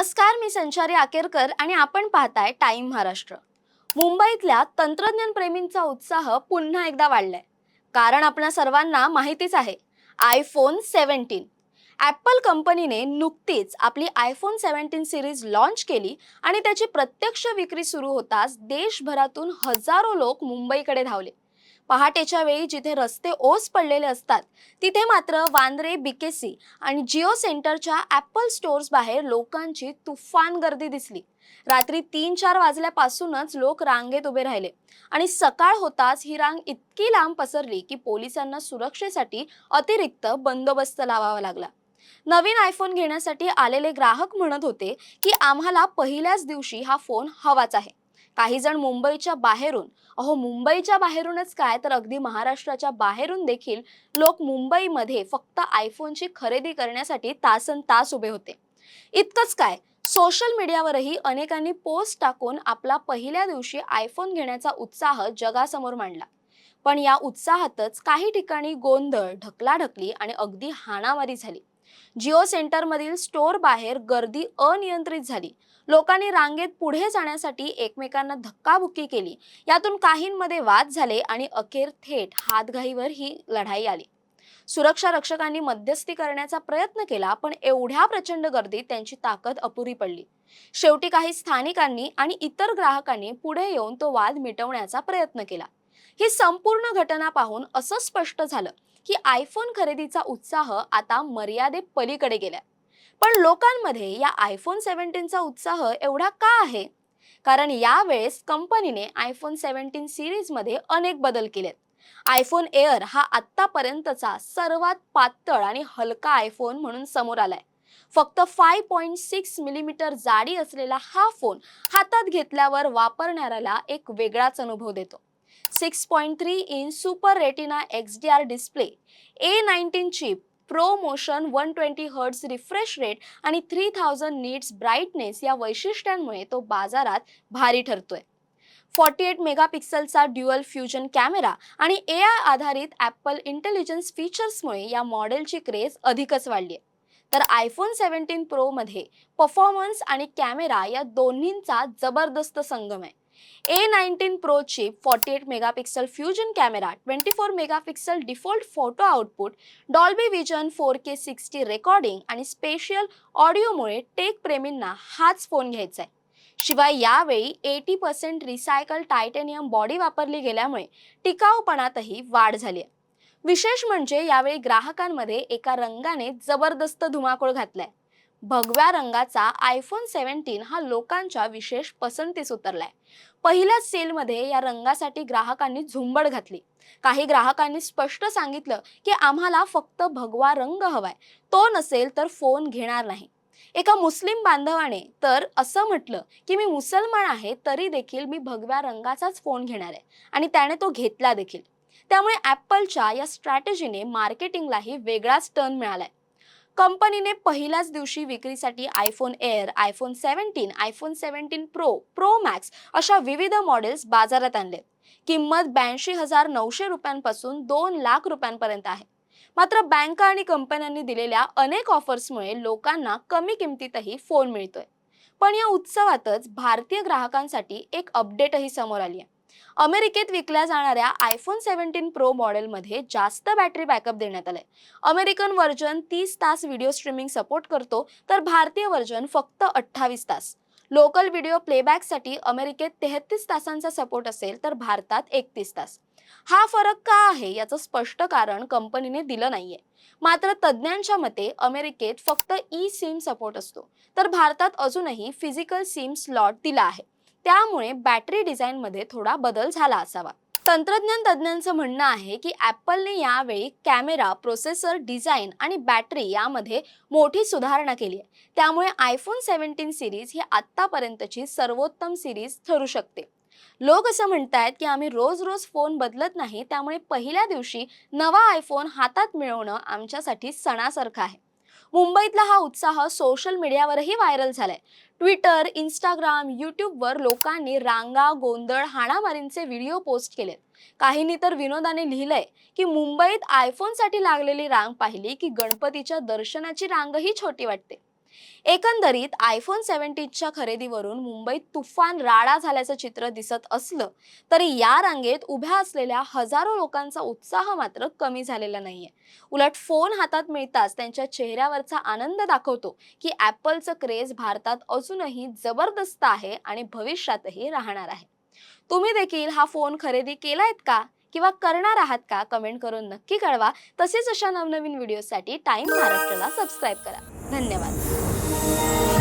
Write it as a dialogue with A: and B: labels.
A: नमस्कार मी संचारी आकेरकर आणि आपण पाहताय टाइम महाराष्ट्र. मुंबईतल्या तंत्रज्ञान प्रेमींचा उत्साह पुन्हा एकदा वाढलाय. कारण आपल्या सर्वांना माहितीच आहे आयफोन सेव्हन्टीन ॲपल कंपनीने नुकतीच आपली आयफोन सेव्हन्टीन सिरीज लॉन्च केली आणि त्याची प्रत्यक्ष विक्री सुरू होताच देशभरातून हजारो लोक मुंबईकडे धावले. पहाटेच्या वेळी जिथे रस्ते ओस पडलेले असतात तिथे मात्र वांद्रे बीकेसी आणि जिओ सेंटरच्या ॲपल स्टोअर्स बाहेर लोकांची तुफान गर्दी दिसली. रात्री तीन चार वाजल्यापासूनच लोक रांगेत उभे राहिले आणि सकाळ होताच ही रांग इतकी लांब पसरली की पोलिसांना सुरक्षेसाठी अतिरिक्त बंदोबस्त लावावा लागला. नवीन आयफोन घेण्यासाठी आलेले ग्राहक म्हणत होते की आम्हाला पहिल्याच दिवशी हा फोन हवाच आहे. काही जण मुंबईच्या बाहेरून. अहो मुंबईच्या बाहेरूनच काय? तर अगदी महाराष्ट्राच्या बाहेरून देखील लोक मुंबईमध्ये फक्त आयफोनची खरेदी करण्यासाठी तासन तास उभे होते. इतकंच काय? सोशल मीडियावरही अनेकांनी पोस्ट टाकून आपला पहिल्या दिवशी आयफोन घेण्याचा उत्साह जगासमोर मांडला. पण या उत्साहातच काही ठिकाणी गोंधळ ढकलाढकली आणि अगदी हाणामारी झाली. जिओ सेंटरमधील स्टोअर बाहेर गर्दी अनियंत्रित झाली. लोकांनी रांगेत पुढे जाण्यासाठी एकमेकांना धक्काबुक्की केली. यातून काहींमध्ये वाद झाले आणि अखेर थेट हातघाईवर ही लढाई आली. सुरक्षा रक्षकांनी मध्यस्थी करण्याचा प्रयत्न केला पण एवढ्या प्रचंड गर्दीत त्यांची ताकद अपुरी पडली. शेवटी काही स्थानिकांनी आणि इतर ग्राहकांनी पुढे येऊन तो वाद मिटवण्याचा प्रयत्न केला. ही संपूर्ण घटना पाहून असं स्पष्ट झालं की आयफोन खरेदीचा उत्साह आता मर्यादे पलीकडे गेलाय. पण लोकांमध्ये या आयफोन सेव्हन्टीनचा उत्साह एवढा का आहे? कारण यावेळेस कंपनीने आयफोन सेव्हन्टीन सिरीजमध्ये अनेक बदल केलेत. आयफोन एअर हा आत्तापर्यंतचा सर्वात पातळ आणि हलका आयफोन म्हणून समोर आलाय. फक्त फाय पॉईंट सिक्स मिलीमीटर जाडी असलेला हा फोन हातात घेतल्यावर वापरणाऱ्याला एक वेगळाच अनुभव देतो. Six point three inch super retina X D R display A nineteen chip pro motion one twenty hertz refresh rate आणि थ्री थाउजंड नीट्स ब्राईटनेस या वैशिष्ट्यांमुळे तो बाजारात भारी ठरतोय. फॉर्टी एट मेगापिक्सलचा ड्युअल फ्युजन कॅमेरा आणि ए आय आधारित ॲपल इंटेलिजन्स फीचर्समुळे या मॉडेलची क्रेज अधिकच वाढली आहे तर आयफोन सेव्हन्टीन प्रोमध्ये परफॉर्मन्स आणि कॅमेरा या दोन्हींचा जबरदस्त संगम आहे. A nineteen pro chip forty eight megapixel fusion camera twenty four megapixel default photo output Dolby vision four K sixty recording आणि स्पेशियल ऑडिओमुळे टेक प्रेमींना हाच फोन घ्यायचा आहे शिवाय यावेळी eighty percent recycle titanium body वापरली गेल्यामुळे टिकाऊपणातही वाढ झाली आहे विशेष म्हणजे यावेळी ग्राहकांमध्ये एका रंगाने जबरदस्त धुमाकूळ घातलाय. भगव्या रंगाचा आयफोन सेव्हन्टीन हा लोकांच्या विशेष पसंतीस उतरलाय. पहिल्याच सेलमध्ये या रंगासाठी ग्राहकांनी झुंबड घातली. काही ग्राहकांनी स्पष्ट सांगितलं की आम्हाला फक्त भगवा रंग हवाय. तो नसेल तर फोन घेणार नाही. एका मुस्लिम बांधवाने तर असं म्हटलं की मी मुसलमान आहे तरी देखील मी भगव्या रंगाचाच फोन घेणार आहे आणि त्याने तो घेतला देखील. त्यामुळे ॲपलच्या या स्ट्रॅटेजीने मार्केटिंगलाही वेगळाच टर्न मिळालाय. कंपनीने पहिल्याच दिवशी विक्रीसाठी iPhone air iPhone seventeen iPhone seventeen pro pro max अशा विविध मॉडेल्स बाजारात आणले. किंमत ब्याऐंशी हजार नऊशे रुपयांपासून दोन लाख रुपयांपर्यंत आहे. मात्र बँका आणि कंपन्यांनी दिलेल्या अनेक ऑफर्समुळे लोकांना कमी किमतीतही फोन मिळतोय. पण या उत्सवातच भारतीय ग्राहकांसाठी एक अपडेटही समोर आली आहे. अमेरिकेत विकल्या जाणाऱ्या आयफोन सेव्हन्टीन प्रो मॉडेलमध्ये जास्त बॅटरी बॅकअप देण्यात आलंय. अमेरिकन व्हर्जन तीस तास व्हिडिओ स्ट्रीमिंग सपोर्ट करतो तर भारतीय व्हर्जन फक्त अठ्ठावीस तास. लोकल व्हिडिओ प्लेबॅकसाठी अमेरिकेत तेहतीस तासांचा सपोर्ट असेल तर भारतात एकतीस तास. हा फरक का आहे याचं स्पष्ट कारण कंपनीने दिलं नाहीये. मात्र तज्ज्ञांच्या मते अमेरिकेत फक्त ई सिम सपोर्ट असतो. तर भारतात अजूनही फिजिकल सिम स्लॉट दिला आहे. त्यामुळे बॅटरी डिझाईनमध्ये थोडा बदल झाला असावा. तंत्रज्ञान तज्ज्ञांचं म्हणणं आहे की ॲपलने यावेळी कॅमेरा प्रोसेसर डिझाईन आणि बॅटरी यामध्ये मोठी सुधारणा केली आहे. त्यामुळे आयफोन सेव्हन्टीन सिरीज ही आत्तापर्यंतची सर्वोत्तम सिरीज ठरू शकते. लोक असं म्हणतायत की आम्ही रोज रोज फोन बदलत नाही त्यामुळे पहिल्या दिवशी नवा आयफोन हातात मिळवणं आमच्यासाठी सणासारखं आहे. मुंबईतला हा उत्साह सोशल मीडियावरही व्हायरल झालाय. ट्विटर इंस्टाग्राम यूट्यूबवर लोकांनी रांगा गोंधळ हाणामारींचे व्हिडिओ पोस्ट केलेत. काहींनी तर विनोदाने लिहिलंय की मुंबईत आयफोनसाठी लागलेली रांग पाहिली की गणपतीच्या दर्शनाची रांगही छोटी वाटते. एकंदरीत आयफोन सेव्हन्टीनच्या खरेदीवरून मुंबईत तुफान राडा झाल्याचं चित्र दिसत असलं तरी या रांगेत उभ्या असलेल्या हजारो लोकांचा उत्साह मात्र कमी झालेला नाहीये. उलट फोन हातात मिळताच त्यांच्या चेहऱ्यावरचा आनंद दाखवतो की ॲपलचं क्रेज भारतात अजूनही जबरदस्त आहे आणि भविष्यातही राहणार आहे. तुम्ही देखील हा फोन खरेदी केलायत का? किंवा करणार आहात का? कमेंट करून नक्की कळवा. तसेच अशा नवनवीन व्हिडिओसाठी टाइम महाराष्ट्राला सबस्क्राईब करा. धन्यवाद